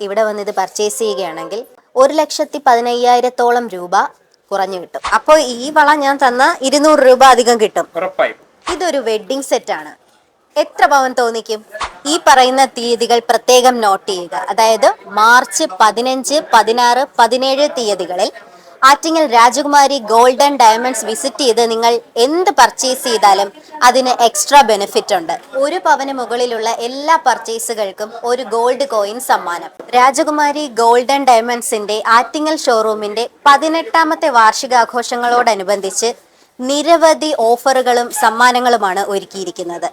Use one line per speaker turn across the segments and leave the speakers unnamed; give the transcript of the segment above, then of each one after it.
ഇവിടെ വന്ന് ഇത് പർച്ചേസ് ചെയ്യുകയാണെങ്കിൽ ഒരു ലക്ഷത്തി പതിനയ്യായിരത്തോളം രൂപ കുറഞ്ഞു കിട്ടും. അപ്പോൾ ഈ വള ഞാൻ തന്ന ഇരുന്നൂറ് രൂപ അധികം കിട്ടും. ഇതൊരു വെഡ്ഡിംഗ് സെറ്റ് ആണ്. എത്ര പവൻ തോന്നിക്കും? ഈ പറയുന്ന തീയതികൾ പ്രത്യേകം നോട്ട് ചെയ്യുക. അതായത് മാർച്ച് പതിനഞ്ച് പതിനാറ് പതിനേഴ് തീയതികളിൽ ആറ്റിങ്ങൽ രാജകുമാരി ഗോൾഡൻ ഡയമണ്ട്സ് വിസിറ്റ് ചെയ്ത് നിങ്ങൾ എന്ത് പർച്ചേസ് ചെയ്താലും അതിന് എക്സ്ട്രാ ബെനിഫിറ്റ് ഉണ്ട്. ഒരു പവന് മുകളിലുള്ള എല്ലാ പർച്ചേസുകൾക്കും ഒരു ഗോൾഡ് കോയിൻ സമ്മാനം. രാജകുമാരി ഗോൾഡൻ ഡയമണ്ട്സിന്റെ ആറ്റിങ്ങൽ ഷോറൂമിന്റെ പതിനെട്ടാമത്തെ വാർഷികാഘോഷങ്ങളോടനുബന്ധിച്ച് നിരവധി ഓഫറുകളും സമ്മാനങ്ങളുമാണ് ഒരുക്കിയിരിക്കുന്നത്.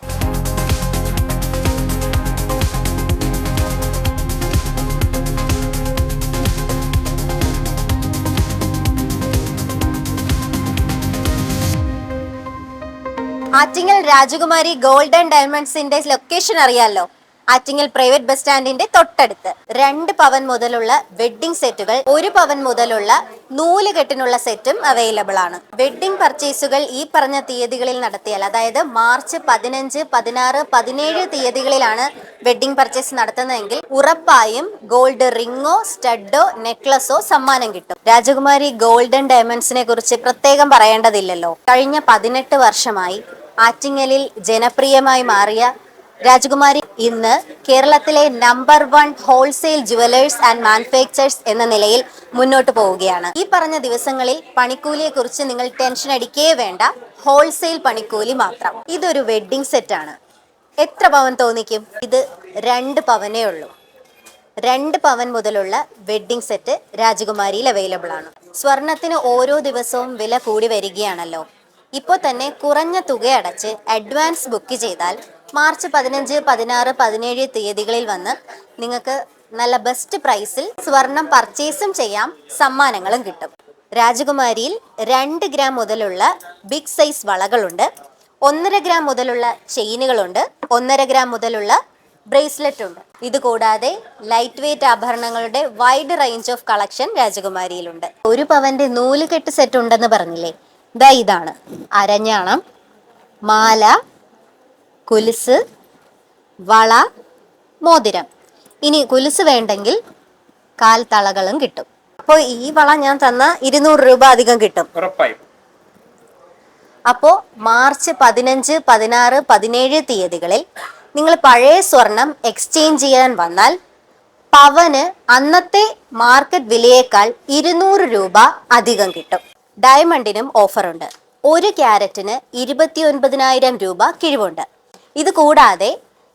ആറ്റിങ്ങൽ രാജകുമാരി ഗോൾഡൻ ഡയമണ്ട്സിന്റെ ലൊക്കേഷൻ അറിയാലോ? ആറ്റിങ്ങൽ പ്രൈവറ്റ് ബസ് സ്റ്റാൻഡിന്റെ തൊട്ടടുത്ത്. രണ്ട് പവൻ മുതലുള്ള വെഡ്ഡിംഗ് സെറ്റുകൾ ഒരു പവൻ മുതലുള്ള നൂൽ കെട്ടിനുള്ള സെറ്റും അവൈലബിൾ ആണ്. വെഡ്ഡിംഗ് പർച്ചേസുകൾ ഈ പറഞ്ഞ തീയതികളിൽ നടത്തിയാൽ അതായത് മാർച്ച് പതിനഞ്ച് പതിനാറ് പതിനേഴ് തീയതികളിലാണ് വെഡ്ഡിംഗ് പർച്ചേസ് നടത്തുന്നതെങ്കിൽ ഉറപ്പായും ഗോൾഡ് റിംഗോ സ്റ്റഡോ നെക്ലസോ സമ്മാനം കിട്ടും. രാജകുമാരി ഗോൾഡൻ ഡയമണ്ട്സിനെ കുറിച്ച് പ്രത്യേകം പറയേണ്ടതില്ലല്ലോ. കഴിഞ്ഞ പതിനെട്ട് വർഷമായി ആറ്റിങ്ങലിൽ ജനപ്രിയമായി മാറിയ രാജകുമാരി ഇന്ന് കേരളത്തിലെ number one wholesale jewellers and manufacturers എന്ന നിലയിൽ മുന്നോട്ട് പോവുകയാണ്. ഈ പറഞ്ഞ ദിവസങ്ങളിൽ പണിക്കൂലിയെ കുറിച്ച് നിങ്ങൾ ടെൻഷൻ അടിക്കേ വേണ്ട. ഹോൾസെയിൽ പണിക്കൂലി മാത്രം. ഇതൊരു വെഡ്ഡിംഗ് സെറ്റ് ആണ്. എത്ര പവൻ തോന്നിക്കും? ഇത് രണ്ട് പവനേ ഉള്ളൂ. രണ്ട് പവൻ മുതലുള്ള വെഡ്ഡിംഗ് സെറ്റ് രാജകുമാരിയിൽ അവൈലബിൾ ആണ്. സ്വർണത്തിന് ഓരോ ദിവസവും വില കൂടി വരികയാണല്ലോ. ഇപ്പോൾ തന്നെ കുറഞ്ഞ തുക അടച്ച് അഡ്വാൻസ് ബുക്ക് ചെയ്താൽ മാർച്ച് പതിനഞ്ച് പതിനാറ് പതിനേഴ് തീയതികളിൽ വന്ന് നിങ്ങൾക്ക് നല്ല ബെസ്റ്റ് പ്രൈസിൽ സ്വർണം പർച്ചേസും ചെയ്യാം സമ്മാനങ്ങളും കിട്ടും. രാജകുമാരിയിൽ രണ്ട് ഗ്രാം മുതലുള്ള ബിഗ് സൈസ് വളകളുണ്ട് ഒന്നര ഗ്രാം മുതലുള്ള ചെയിനുകളുണ്ട് ഒന്നര ഗ്രാം മുതലുള്ള ബ്രേസ്ലെറ്റ് ഉണ്ട് ഇതുകൂടാതെ ലൈറ്റ് വെയ്റ്റ് ആഭരണങ്ങളുടെ വൈഡ് റേഞ്ച് ഓഫ് കളക്ഷൻ രാജകുമാരിയിലുണ്ട്. ഒരു പവന്റെ നൂലുകെട്ട് സെറ്റ് ഉണ്ടെന്ന് പറഞ്ഞില്ലേ? ദാ ഇതാണ്. അരഞ്ഞാണം മാല കുലുസ് വള മോതിരം. ഇനി കുലുസ് വേണ്ടെങ്കിൽ കാൽ തളകളും കിട്ടും. അപ്പോൾ ഈ വള ഞാൻ തന്ന ഇരുന്നൂറ് രൂപ അധികം കിട്ടും.
ഉറപ്പായും.
അപ്പോൾ മാർച്ച് പതിനഞ്ച് പതിനാറ് പതിനേഴ് തീയതികളിൽ നിങ്ങൾ പഴയ സ്വർണം എക്സ്ചേഞ്ച് ചെയ്യാൻ വന്നാൽ പവന് അന്നത്തെ മാർക്കറ്റ് വിലയേക്കാൾ ഇരുന്നൂറ് രൂപ അധികം കിട്ടും. ഡയമണ്ടിനും ഓഫറുണ്ട്. ഒരു ക്യാരറ്റിന് ഇരുപത്തി ഒൻപതിനായിരം രൂപ കിഴിവുണ്ട്. ഇത് കൂടാതെ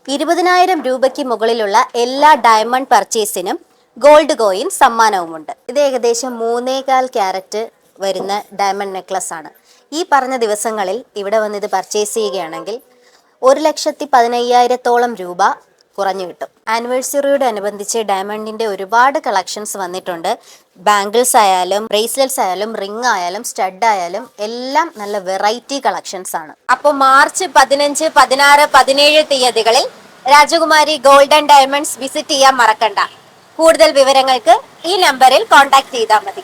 ഇരുപതിനായിരം രൂപയ്ക്ക് മുകളിലുള്ള എല്ലാ ഡയമണ്ട് പർച്ചേസിനും ഗോൾഡ് കോയിൻ സമ്മാനവുമുണ്ട്. ഇത് ഏകദേശം മൂന്നേകാൽ ക്യാരറ്റ് വരുന്ന ഡയമണ്ട് നെക്ലസ് ആണ് ഈ പറഞ്ഞ ദിവസങ്ങളിൽ ഇവിടെ വന്ന് ഇത് പർച്ചേസ് ചെയ്യുകയാണെങ്കിൽ ഒരു ലക്ഷത്തി പതിനയ്യായിരത്തോളം രൂപ കുറഞ്ഞു കിട്ടും. ആനിവേഴ്സറിയോട് അനുബന്ധിച്ച് ഡയമണ്ടിന്റെ ഒരുപാട് കളക്ഷൻസ് വന്നിട്ടുണ്ട്. ബാംഗിൾസ് ആയാലും ബ്രേസ്ലെറ്റ്സ് ആയാലും റിംഗ് ആയാലും സ്റ്റഡ് ആയാലും എല്ലാം നല്ല വെറൈറ്റി കളക്ഷൻസ് ആണ്. അപ്പോൾ മാർച്ച് പതിനഞ്ച് പതിനാറ് പതിനേഴ് തീയതികളിൽ രാജകുമാരി ഗോൾഡൻ ഡയമണ്ട്സ് വിസിറ്റ് ചെയ്യാൻ മറക്കണ്ട. കൂടുതൽ വിവരങ്ങൾക്ക് ഈ നമ്പറിൽ കോൺടാക്ട് ചെയ്താൽ മതി.